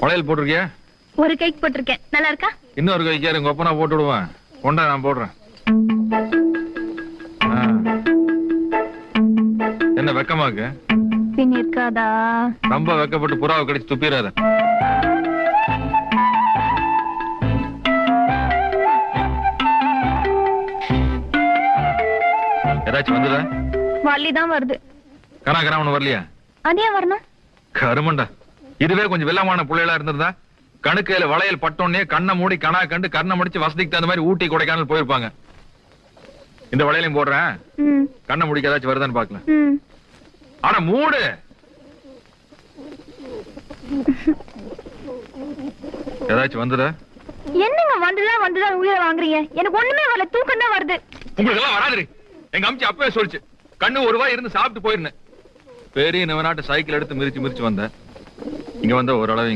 வளையல் போட்டிருக்கியா? ஒரு கேக் போட்டிருக்கேன். நல்லா இருக்கா? இன்னொரு கைக்காரு உங்க ஒப்பனா போட்டு விடுவேன். கொண்டா நான் போடுறேன். என்ன வெக்கமாக்கு பின் இருக்காதா? ரொம்ப வெக்கப்பட்டு புறாவை கடிச்சு துப்பிடாத ஏதாச்சும் வந்துதா? வள்ளி தான் வருது. கனா கனா ஒண்ணு வரலையா? அதே வரணும்? கருமண்டா. இதுவே கொஞ்சம் வெள்ளமான பிள்ளைகளா இருந்திருந்தா கணுக்கையில வளையல் பட்டோன்னே கண்ணை மூடி கணா கண்டு கண்ணை முடிச்சு வசதிக்கு தகுந்த மாதிரி ஊட்டி கொடைக்கானல் போயிருப்பாங்க. இந்த வளையலையும் போடுறேன். கண்ணை முடிக்க ஏதாச்சும் வருதான்னு பாக்கலாம் ஆனா மூடு. ஏதாச்சும் வந்துதா என்னங்க வந்துதான் வந்துதான் உயிரை வாங்குறீங்க? எனக்கு ஒண்ணுமே வரல தூக்கம் தான் வருது. உங்களுக்கு எல்லாம் வராது எங்க அம்ச்சி அப்பவே சொல்லிச்சு கண்ணு ஒரு வாய் இருந்து சாப்பிட்டு போயிருந்தேன் பெரிய நிவனாட்டு சைக்கிள் எடுத்து மிரிச்சு மிரிச்சு வந்தேன். இங்க வந்து ஓரளவு இங்க